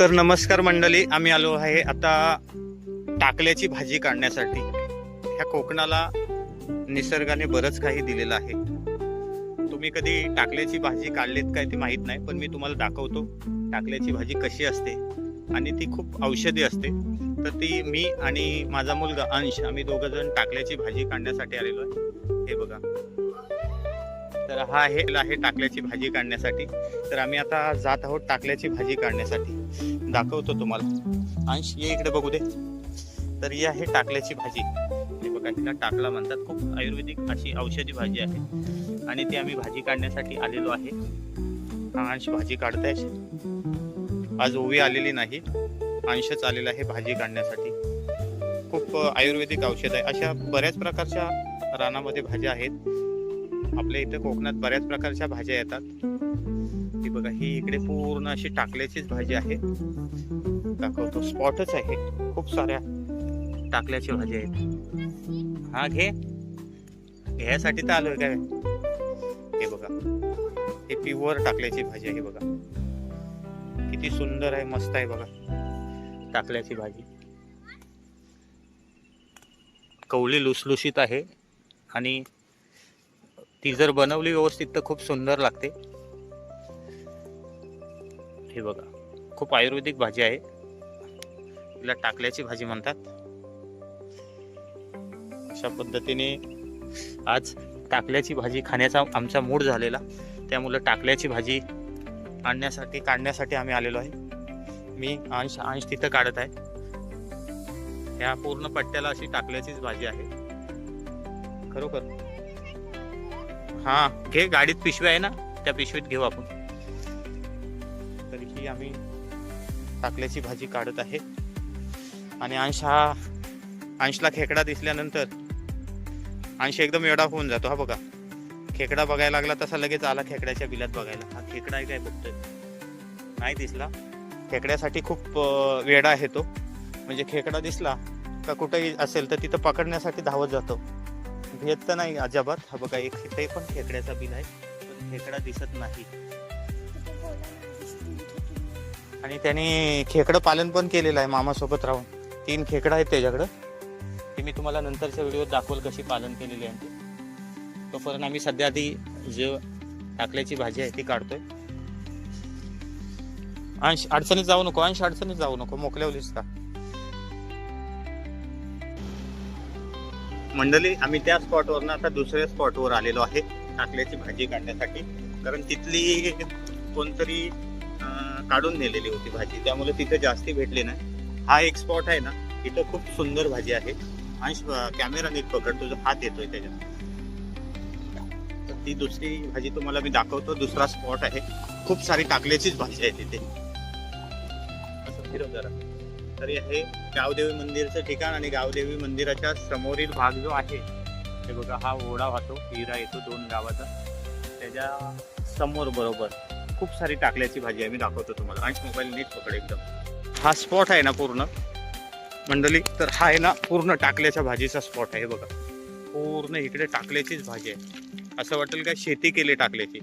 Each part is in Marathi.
तर नमस्कार मंडळी आम्ही आलो आहे आता टाकल्याची भाजी काढण्यासाठी. ह्या कोकणाला निसर्गाने बरंच काही दिलेलं आहे. तुम्ही कधी टाकल्याची भाजी काढलीत काय ते माहीत नाही पण मी तुम्हाला दाखवतो टाकल्याची भाजी कशी असते आणि ती खूप औषधी असते. तर ती मी आणि माझा मुलगा अंश आम्ही दोघं जण टाकल्याची भाजी काढण्यासाठी आलेलो आहे. हे बघा. तर हा हे आहे टाकल्याची भाजी काढण्यासाठी. तर आम्ही आता जात आहोत टाकल्याची भाजी काढण्यासाठी. दाखवतो तुम्हाला. अंश ये इकडे बघू दे. तर ही आहे टाकल्याची भाजी. हे बघा हिला टाकला म्हणतात खूप आयुर्वेदिक अशी औषधी भाजी आहे. आणि ती आम्ही भाजी काढण्यासाठी आलेलो आहे. अंश भाजी काढताय. आज ओवी आलेली नाही. अंशच आलेला आहे भाजी काढण्यासाठी. खूप आयुर्वेदिक औषध आहे. अशा बऱ्याच प्रकारच्या रानामध्ये भाज्या आहेत. आपल्या इथं कोकणात बऱ्याच प्रकारच्या भाज्या येतात. ही बघा ही इकडे पूर्ण अशी टाकल्याचीच भाजी आहे. दाखवतो स्पॉटच आहे. खूप साऱ्या टाकल्याची भाज्या आहेत. हा घे. घ्यायसाठी तर आलोय काय? हे बघा. हे प्युअर टाकल्याची भाजी आहे बघा. किती सुंदर आहे मस्त आहे बघा. टाकल्याची भाजी. कवळी लुसलुशीत आहे. आणि ती जर बनवली व्यवस्थित तर खूप सुंदर लागते. हे बघा खूप आयुर्वेदिक भाजी आहे. तिला टाकल्याची भाजी म्हणतात. अशा पद्धतीने आज टाकल्याची भाजी खाण्याचा आमचा मूड झालेला. त्यामुळं टाकल्याची भाजी आणण्यासाठी काढण्यासाठी आम्ही आलेलो आहे. मी अंश अंश तिथं काढत आहे. ह्या पूर्ण पट्ट्याला अशी टाकल्याचीच भाजी आहे. खरोखर. हां घे गाडीत पिशवी आहे ना त्या पिशवीत घेऊ आपण. तरीही आम्ही टाकल्याची भाजी काढत आहे. आणि अंश हा अंशला खेकडा दिसल्यानंतर अंश एकदम एवढा होऊन जातो हा बघा. खेकडा बघायला लागला तसा लगेच आला खेकड्याच्या बिलात बघायला. हा खेकडा आहे काय बघतोय? नाही दिसला. खेकड्यासाठी खूप वेडा आहे तो. म्हणजे खेकडा दिसला का कुठेही असेल तर तिथं पकडण्यासाठी धावत जातो. भेट तर नाही अजाबात. हा बघा एक तिथे पण खेकड्याचा बिल आहे पण खेकडा दिसत नाही. आणि त्याने खेकडं पालन पण केलेलं आहे मामासोबत राहून. तीन खेकडं आहेत त्याच्याकडं. ती मी तुम्हाला नंतरच्या व्हिडिओत दाखवल कशी पालन केलेली आहे. ते तोपर्यंत आम्ही सध्या आधी जे टाकल्याची भाजी आहे ती काढतोय. अंश अडचणीत जाऊ नको अंश अडचणीत जाऊ नको. मोकल्यावलीच का? मंडळी आम्ही त्या स्पॉटवरनं आता दुसऱ्या स्पॉटवर आलेलो आहे. टाकल्याची भाजी काढण्यासाठी. कारण तिथली कोणतरी काढून नेलेली होती भाजी. त्यामुळे तिथे जास्ती भेटली नाही. हा एक स्पॉट आहे ना इथं खूप सुंदर भाजी आहे. अंश कॅमेरा नीट पकड तुझा हात येतोय त्याच्यात. तर ती दुसरी भाजी तुम्हाला मी दाखवतो. दुसरा स्पॉट आहे. खूप सारी टाकल्याचीच भाजी आहे तिथे. असं फिरव जरा. तरी हे गावदेवी मंदिरचं ठिकाण आणि गावदेवी मंदिराच्या समोरील भाग जो आहे हे बघा हा ओढा वाहतो हिरा येतो दोन गावाचा. त्याच्यासमोर बरोबर खूप सारी टाकल्याची भाजी आहे मी दाखवतो तुम्हाला. आणि मोबाईल नीट पकड एकदम. हा स्पॉट आहे ना पूर्ण. मंडळी तर हा आहे ना पूर्ण टाकल्याच्या भाजीचा स्पॉट आहे बघा. पूर्ण इकडे टाकल्याचीच भाजी आहे. असं वाटेल का शेती केली टाकल्याची.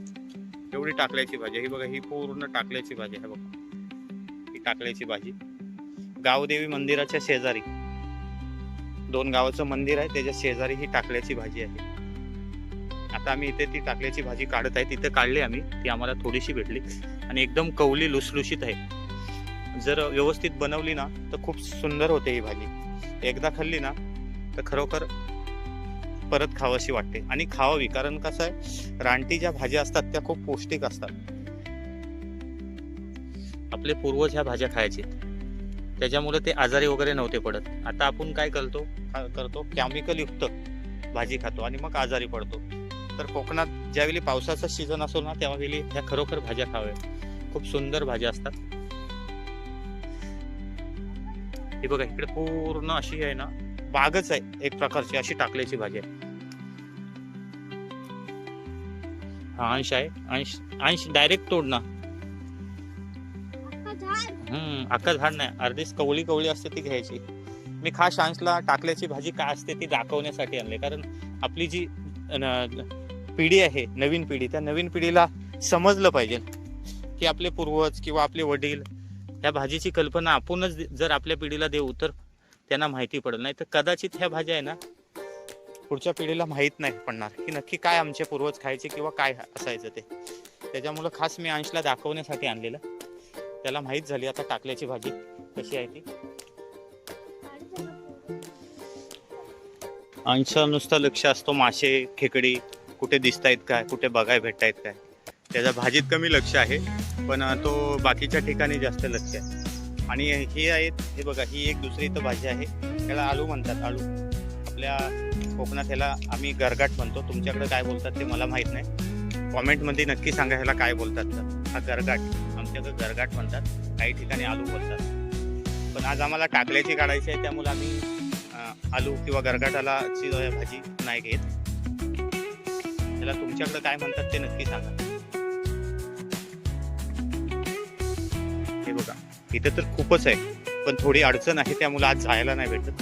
एवढी टाकल्याची भाजी आहे. ही बघा ही पूर्ण टाकल्याची भाजी आहे बघा. ही टाकल्याची भाजी. गावदेवी मंदिराच्या शेजारी. दोन गावाचं मंदिर आहे त्याच्या शेजारी ही टाकल्याची भाजी आहे. आता आम्ही इथे ती टाकल्याची भाजी काढत आहे तिथे काढली आम्ही. ती आम्हाला थोडीशी भेटली. आणि एकदम कवली लुसलुशीत आहे. जर व्यवस्थित बनवली ना तर खूप सुंदर होते ही भाजी. एकदा खाल्ली ना तर खरोखर परत खावाशी वाटते. आणि खावावी कारण कसं आहे रानटी ज्या भाज्या असतात त्या खूप पौष्टिक असतात. आपले पूर्वज ह्या भाज्या खायचे. त्याच्यामुळे ते आजारी वगैरे नव्हते पडत. आता आपण काय करतो? का- करतो. केमिकल युक्त भाजी खातो आणि मग आजारी पडतो. तर कोकणात ज्यावेळी पावसाचा सीझन असतो ना त्यावेळी ह्या खरोखर भाज्या खाव्या खूप सुंदर भाज्या असतात. ही बघा इकडे पूर्ण अशी आहे ना बागच आहे एक प्रकारची अशी टाकल्याची भाजी आहे. हा अंश आहे. अंश अंश डायरेक्ट तोड ना. हम्म अक्का झाड नाही. अर्धीच कवळी कवळी असते ती घ्यायची. मी खास अंशला टाकल्याची भाजी काय असते ती दाखवण्यासाठी आणले. कारण आपली जी पिढी आहे नवीन पिढी. त्या नवीन पिढीला समजलं पाहिजे की आपले पूर्वज किंवा आपले वडील ह्या भाजीची कल्पना आपणच दे- जर आपल्या पिढीला देऊ तर त्यांना माहिती पडेल. नाही तर कदाचित ह्या भाज्या आहे ना पुढच्या पिढीला माहीत नाही पडणार की नक्की काय आमचे पूर्वज खायचे किंवा काय असायचं ते. त्याच्यामुळं खास मी अंशला दाखवण्यासाठी आणलेलं. त्याला माहीत झाली आता टाकल्याची भाजी कशी आहे ती. अंश नुसतं लक्ष असतो मासे खेकडी कुठे दिसत आहेत काय कुठे बघाय भेटतायत काय त्याचा भाजीत कमी लक्ष आहे पण तो बाकीच्या ठिकाणी जास्त लक्ष आहे. आणि हे आहेत हे बघा ही एक दुसरी इथं भाजी आहे त्याला आलू म्हणतात आलू. आपल्या कोकणात ह्याला आम्ही गरगाट म्हणतो. तुमच्याकडे काय बोलतात ते मला माहीत नाही. कॉमेंटमध्ये नक्की सांगा ह्याला काय बोलतात तर. हा गरगाट आमच्याकडे गरगाट म्हणतात. काही ठिकाणी आलू बोलतात. पण आज आम्हाला टाकल्याची काढायची आहे त्यामुळे आम्ही आलू किंवा गरगाटाला ची भाजी नाही घेत. त्याला तुमच्याकडे काय म्हणतात ते नक्की सांगा. हे बघा इथं तर खूपच आहे पण थोडी अडचण आहे त्यामुळे आज जायला नाही भेटत.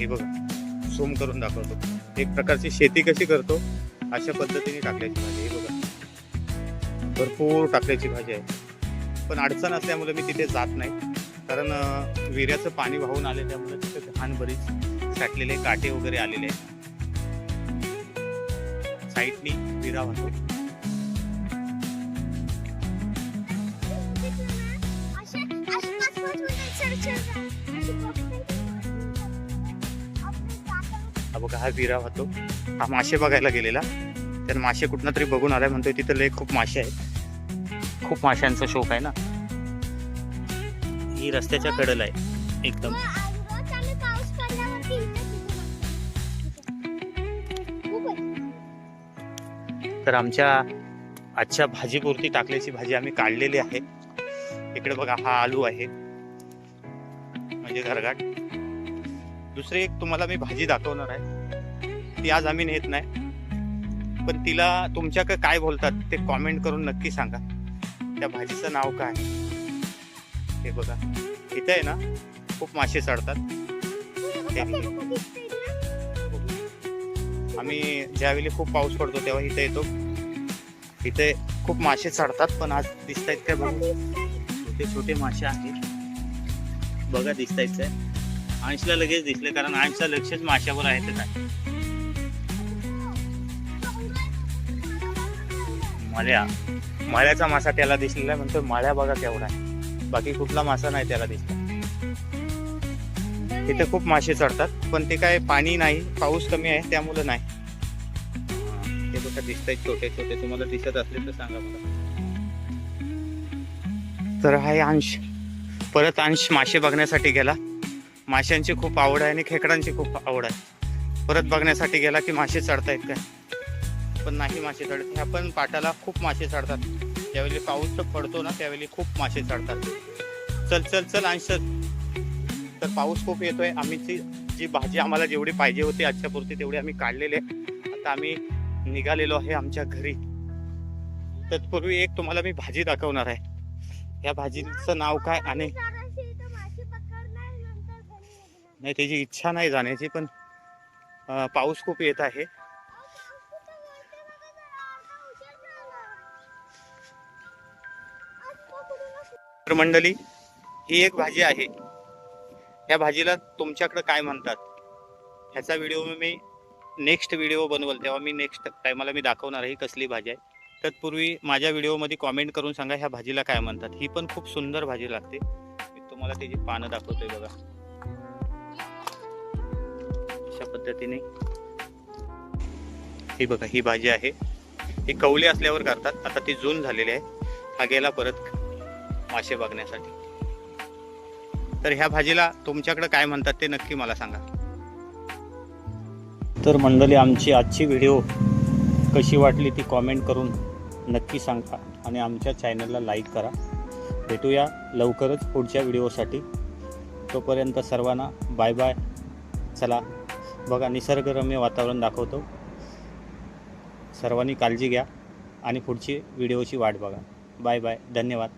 हे बघा झूम करून दाखवतो. एक प्रकारची शेती कशी करतो अशा पद्धतीने टाकल्याची भाजी हे बघा भरपूर टाकल्याची भाजी आहे. पण अडचण असल्यामुळे मी तिथे जात नाही. कारण अं, विहिऱ्याचं पाणी वाहून आले त्यामुळे तिथे घाण बरीच साठलेले काटे वगैरे आलेले आहेत. साईडनी विरा वाहतो हा बघा हा विरा वाहतो हा मासे बघायला गेलेला. तर मासे कुठनं तरी बघून आलाय म्हणतोय तिथं लय खूप मासे आहेत. खूप माशांचा शोक आहे ना? ही रस्त्याच्या कडेला आहे एकदम. तर आमच्या आजच्या भाजीपुरती टाकल्याची भाजी आम्ही काढलेली आहे. इकडे बघा हा आलू आहे. म्हणजे घरगाट दुसरी एक तुम्हाला मी भाजी दाखवणार आहे. ती आज आम्ही नेत नाही. पण तिला तुमच्याकडे काय बोलतात ते कॉमेंट करून नक्की सांगा. त्या भाजीचं नाव काय? हे बघा. इथं आहे ना खूप मासे चढतात. आम्ही ज्यावेळी खूप पाऊस पडतो तेव्हा इथे येतो. इथे खूप मासे चढतात पण आज दिसत आहेत काय बघू? छोटे छोटे मासे आहेत. बघा दिसत आहेत काय? अंशला लगेच दिसले कारण अंशचं लक्षच माशावर आहे ते काय? मळ्या. मळ्याचा मासा त्याला दिसलेला आहे म्हणतो मळ्या बघा केवढा आहे. बाकी कुठला मासा नाही त्याला दिसला. तिथे खूप मासे चढतात पण ते काय पाणी नाही पाऊस कमी आहे त्यामुळं नाही. ते बघा दिसत आहेत छोटे छोटे तुम्हाला दिसत असले तर सांगा मला. तर हा आहे अंश. परत अंश मासे बघण्यासाठी गेला. माशांची खूप आवड आहे आणि खेकडांची खूप आवड आहे. परत बघण्यासाठी गेला की मासे चढतायत काय? पण नाही मासे चढत. ह्या पण पाटाला खूप मासे चढतात. ज्यावेळी पाऊस पडतो ना त्यावेळी खूप मासे चढतात. चल चल चल अंश. तर पाऊस खूप येतोय. आम्ही ती जी भाजी आम्हाला जेवढी पाहिजे होती आजच्या पुरती तेवढी आम्ही काढलेली आहे. आता आम्ही निघालेलो आहे आमच्या घरी. तत्पूर्वी एक तुम्हाला मी भाजी दाखवणार आहे. या भाजीचं नाव काय आणि नाही त्याची इच्छा नाही जाण्याची पण पाऊस खूप येत आहे. मंडळी ही एक भाजी आहे. ह्या भाजीला तुमच्याकडे काय म्हणतात? ह्याचा व्हिडिओ मी नेक्स्ट व्हिडिओ बनवल तेव्हा मी नेक्स्ट टायमाला मी दाखवणार आहे ही कसली भाजी आहे. तत्पूर्वी माझ्या व्हिडिओमध्ये कॉमेंट करून सांगा ह्या भाजीला काय म्हणतात. ही पण खूप सुंदर भाजी लागते. मी तुम्हाला त्याची पानं दाखवतोय बघा. अशा पद्धतीने. ही बघा ही भाजी आहे. ही कवली असल्यावर करतात. आता ती जून झालेली आहे. हा गेला परत मासे बघण्यासाठी. तर ह्या भाजीला तुमच्याकडे काय म्हणतात ते नक्की मला सांगा. तर मंडळी आमची आजची व्हिडिओ कशी वाटली ती कॉमेंट करून नक्की सांगा आणि आमच्या चॅनलला लाईक करा. भेटूया लवकरच पुढच्या व्हिडिओसाठी. तोपर्यंत सर्वांना बाय बाय चला बघा निसर्गरम्य वातावरण दाखवतो. सर्वांनी काळजी घ्या आणि पुढची व्हिडिओची वाट बघा. बाय बाय धन्यवाद.